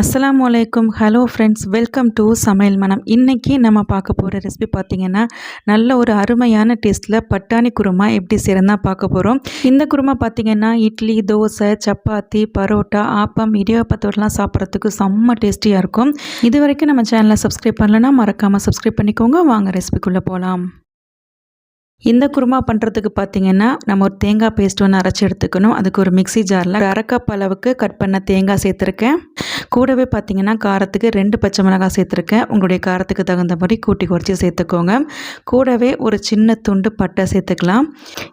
அஸ்லாம் வலைக்கும் hello friends welcome to சமையல் மனம். இன்றைக்கி நம்ம பார்க்க போகிற ரெசிபி பார்த்திங்கன்னா நல்ல ஒரு அருமையான டேஸ்ட்டில் பட்டாணி குருமா எப்படி செய்கிறதா பார்க்க போகிறோம் இந்த குருமா பார்த்திங்கன்னா இட்லி தோசை சப்பாத்தி பரோட்டா ஆப்பம் இடியாப்பத்தோடலாம் சாப்பிட்றதுக்கு செம்ம டேஸ்டியாக இருக்கும். இது வரைக்கும் நம்ம சேனலை சப்ஸ்கிரைப் பண்ணலன்னா மறக்காமல் சப்ஸ்கிரைப் பண்ணிக்கோங்க. வாங்க ரெசிபிக்குள்ளே போகலாம் இந்த குருமா பண்ணுறதுக்கு பார்த்தீங்கன்னா நம்ம ஒரு தேங்காய் பேஸ்ட் ஒன்று அரைச்சி எடுத்துக்கணும். அதுக்கு ஒரு மிக்சி ஜாரில் அரைக்கப் அளவுக்கு கட் பண்ண தேங்காய் சேர்த்துருக்கேன். கூடவே பார்த்திங்கன்னா காரத்துக்கு ரெண்டு பச்சை மிளகாய் சேர்த்துருக்கேன். உங்களுடைய காரத்துக்கு தகுந்த மாதிரி கூட்டி குறைச்சி சேர்த்துக்கோங்க. கூடவே ஒரு சின்ன துண்டு பட்டை சேர்த்துக்கலாம்.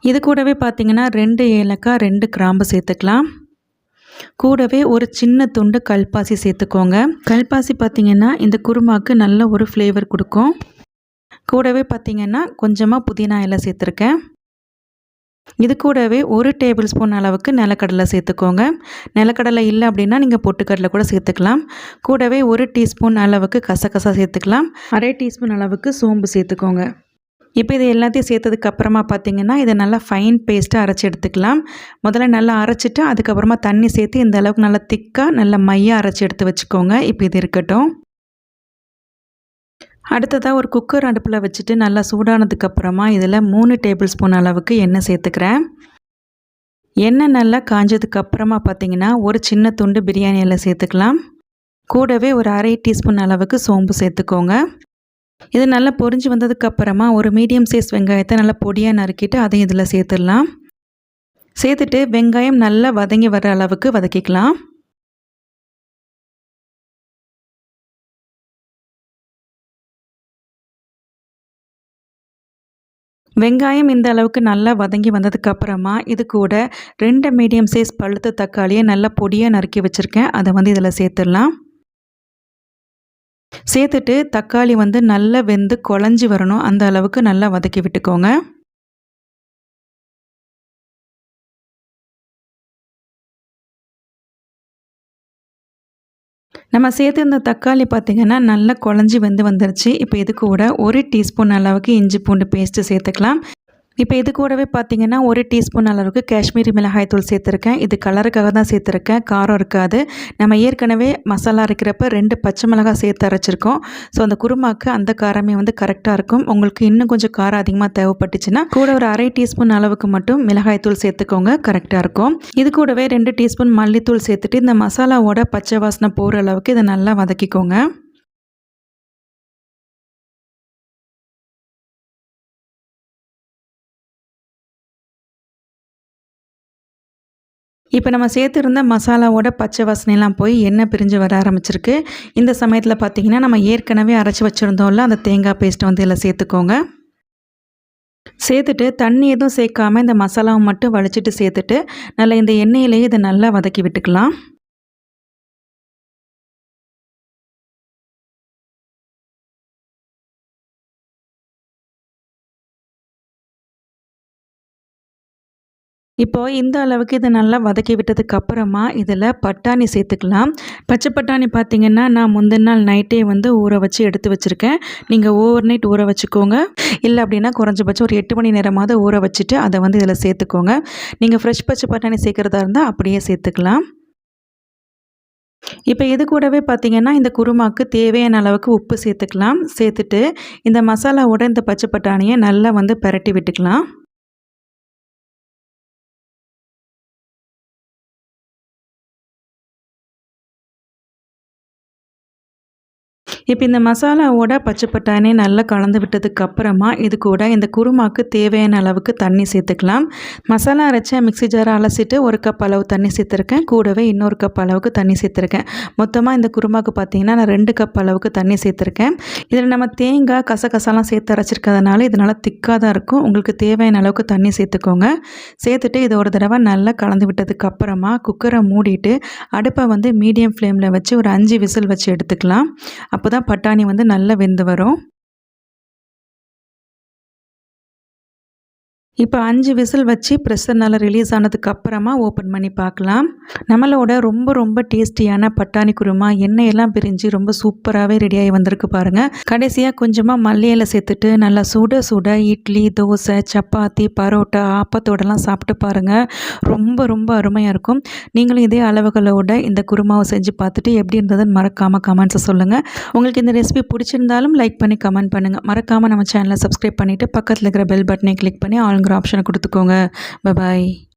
இது கூடவே பார்த்திங்கன்னா ரெண்டு ஏலக்காய் ரெண்டு கிராம்பு சேர்த்துக்கலாம். கூடவே ஒரு சின்ன துண்டு கல்பாசி சேர்த்துக்கோங்க. கல்பாசி பார்த்திங்கன்னா இந்த குருமாவுக்கு நல்ல ஒரு ஃப்ளேவர் கொடுக்கும். கூடவே பார்த்திங்கன்னா கொஞ்சமாக புதினா இலை சேர்த்துருக்கேன். இது கூடவே ஒரு டேபிள் ஸ்பூன் அளவுக்கு நிலக்கடலை சேர்த்துக்கோங்க. நிலக்கடலை இல்லை அப்படின்னா நீங்கள் பொட்டுக்கடலை கூட சேர்த்துக்கலாம். கூடவே ஒரு டீஸ்பூன் அளவுக்கு கசகசா சேர்த்துக்கலாம். அரை டீஸ்பூன் அளவுக்கு சோம்பு சேர்த்துக்கோங்க. இப்போ இது எல்லாத்தையும் சேர்த்ததுக்கு அப்புறமா பார்த்தீங்கன்னா இதை நல்லா ஃபைன் பேஸ்ட்டாக அரைச்சி எடுத்துக்கலாம். முதல்ல நல்லா அரைச்சிட்டு அதுக்கப்புறமா தண்ணி சேர்த்து இந்த அளவுக்கு நல்லா திக்காக நல்லா மையாக அரைச்சி எடுத்து வச்சுக்கோங்க. இப்போ இது இருக்கட்டும். அடுத்ததாக ஒரு குக்கர் அடுப்பில் வச்சுட்டு நல்லா சூடானதுக்கப்புறமா இதில் மூணு டேபிள் ஸ்பூன் அளவுக்கு எண்ணெய் சேர்த்துக்கிறேன். எண்ணெய் நல்லா காஞ்சதுக்கு அப்புறமா பார்த்தீங்கன்னா ஒரு சின்ன துண்டு பிரியாணியில் சேர்த்துக்கலாம். கூடவே ஒரு அரை டீஸ்பூன் அளவுக்கு சோம்பு சேர்த்துக்கோங்க. இது நல்லா பொறிஞ்சு வந்ததுக்கப்புறமா ஒரு மீடியம் சைஸ் வெங்காயத்தை நல்லா பொடியாக நறுக்கிட்டு அதையும் இதில் சேர்த்துடலாம். சேர்த்துட்டு வெங்காயம் நல்லா வதங்கி வர அளவுக்கு வதக்கிக்கலாம். வெங்காயம் இந்த அளவுக்கு நல்லா வதங்கி வந்ததுக்கப்புறமா இது கூட ரெண்டு மீடியம் சைஸ் பழுத்த தக்காளியை நல்லா பொடியாக நறுக்கி வச்சுருக்கேன். அதை வந்து இதில் சேர்த்துடலாம். சேர்த்துட்டு தக்காளி வந்து நல்லா வெந்து குழஞ்சி வரணும். அந்த அளவுக்கு நல்லா வதக்கி விட்டுக்கோங்க. நம்ம சேர்த்துருந்த தக்காளி பார்த்திங்கன்னா நல்லா குழஞ்சி வந்து வந்துருச்சு. இப்போ இது கூட ஒரு டீஸ்பூன் அளவுக்கு இஞ்சி பூண்டு பேஸ்ட்டு சேர்த்துக்கலாம். இப்போ இது கூடவே பார்த்தீங்கன்னா ஒரு டீஸ்பூன் அளவுக்கு காஷ்மீரி மிளகாய் தூள் சேர்த்துருக்கேன். இது கலருக்காக தான் சேர்த்துருக்கேன். காரம் இருக்காது. நம்ம ஏற்கனவே மசாலா இருக்கிறப்ப ரெண்டு பச்சை மிளகாய் சேர்த்து அரைச்சிருக்கோம். ஸோ அந்த குருமாக்கு அந்த காரமே வந்து கரெக்டாக இருக்கும். உங்களுக்கு இன்னும் கொஞ்சம் காரம் அதிகமாக தேவைப்பட்டுச்சுன்னா கூட ஒரு அரை டீஸ்பூன் அளவுக்கு மட்டும் மிளகாய் தூள் சேர்த்துக்கோங்க. கரெக்டாக இருக்கும். இது கூடவே ரெண்டு டீஸ்பூன் மல்லித்தூள் சேர்த்துட்டு இந்த மசாலாவோட பச்சை வாசனை போகிற அளவுக்கு இதை நல்லா வதக்கிக்கோங்க. இப்போ நம்ம சேர்த்துருந்த மசாலாவோட பச்சை வாசனைலாம் போய் எண்ணெய் பிரிஞ்சு வர ஆரம்பிச்சிருக்கு. இந்த சமயத்தில் பார்த்திங்கன்னா நம்ம ஏற்கனவே அரைச்சி வச்சுருந்தோம்ல அந்த தேங்காய் பேஸ்ட்டை வந்து இதில் சேர்த்துக்கோங்க. சேர்த்துட்டு தண்ணி எதுவும் சேர்க்காமல் இந்த மசாலாவை மட்டும் வலிச்சிட்டு சேர்த்துட்டு நல்லா இந்த எண்ணெயிலேயே இதை நல்லா வதக்கி விட்டுக்கலாம். இப்போ இந்த அளவுக்கு இதை நல்லா வதக்கி விட்டதுக்கு அப்புறமா இதில் பட்டாணி சேர்த்துக்கலாம். பச்சை பட்டாணி பார்த்திங்கன்னா நான் முந்தின நாள் நைட்டே வந்து ஊற வச்சு எடுத்து வச்சுருக்கேன். நீங்கள் ஓவர் நைட் ஊற வச்சுக்கோங்க. இல்லை அப்படின்னா குறைஞ்சபட்சம் ஒரு எட்டு மணி நேரமாவது ஊற வச்சுட்டு அதை வந்து இதில் சேர்த்துக்கோங்க. நீங்கள் ஃப்ரெஷ் பச்சை பட்டாணி சேர்க்குறதா இருந்தால் அப்படியே சேர்த்துக்கலாம். இப்போ இது கூடவே பார்த்திங்கன்னா இந்த குருமாக்கு தேவையான அளவுக்கு உப்பு சேர்த்துக்கலாம். சேர்த்துட்டு இந்த மசாலாவோட இந்த பச்சை பட்டாணியை நல்லா வந்து பரட்டி விட்டுக்கலாம். இப்போ இந்த மசாலாவோட பச்சை பட்டாணி நல்லா கலந்து விட்டதுக்கு அப்புறமா இது கூட இந்த குருமாக்கு தேவையான அளவுக்கு தண்ணி சேர்த்துக்கலாம். மசாலா அரைச்ச மிக்சி ஜாரை அலசிட்டு ஒரு கப் அளவு தண்ணி சேர்த்துருக்கேன். கூடவே இன்னொரு கப் அளவுக்கு தண்ணி சேர்த்துருக்கேன். மொத்தமாக இந்த குருமாக்கு பார்த்தீங்கன்னா நான் ரெண்டு கப் அளவுக்கு தண்ணி சேர்த்துருக்கேன். இதில் நம்ம தேங்காய் கசகசாலாம் சேர்த்து அரைச்சிருக்கிறதுனால இதனால் திக்காக தான் இருக்கும். உங்களுக்கு தேவையான அளவுக்கு தண்ணி சேர்த்துக்கோங்க. சேர்த்துட்டு இதை ஒரு தடவை நல்லா கலந்து விட்டதுக்கு அப்புறமா குக்கரை மூடிட்டு அடுப்பை வந்து மீடியம் ஃப்ளேமில் வச்சு ஒரு அஞ்சு விசில் வச்சு எடுத்துக்கலாம். அப்போ தான் பட்டாணி வந்து நல்லா வெந்து வரும். இப்போ அஞ்சு விசில் வச்சு ப்ரெஷர் நல்லா ரிலீஸ் ஆனதுக்கு அப்புறமா ஓப்பன் பண்ணி பார்க்கலாம். நம்மளோட ரொம்ப ரொம்ப டேஸ்டியான பட்டாணி குருமா எண்ணெயெல்லாம் பிரிஞ்சு ரொம்ப சூப்பராகவே ரெடியாகி வந்திருக்கு பாருங்கள் கடைசியாக கொஞ்சமாக மல்லியில் சேர்த்துட்டு நல்லா சுட சுட இட்லி தோசை சப்பாத்தி பரோட்டா ஆப்பத்தோடலாம் சாப்பிட்டு பாருங்கள் ரொம்ப ரொம்ப அருமையாக இருக்கும். நீங்களும் இதே அளவுகளோட இந்த குருமாவை செஞ்சு பார்த்துட்டு எப்படி இருந்ததுன்னு மறக்காமல் கமெண்ட்ஸை சொல்லுங்கள் உங்களுக்கு இந்த ரெசிபி பிடிச்சிருந்தாலும் லைக் பண்ணி கமெண்ட் பண்ணுங்கள் மறக்காமல் நம்ம சேனலை சப்ஸ்கிரைப் பண்ணிவிட்டு பக்கத்தில் இருக்கிற பெல் பட்டனை கிளிக் பண்ணி ஆளுங்கிற ஆப்ஷனை கொடுத்துக்கோங்க. பாய்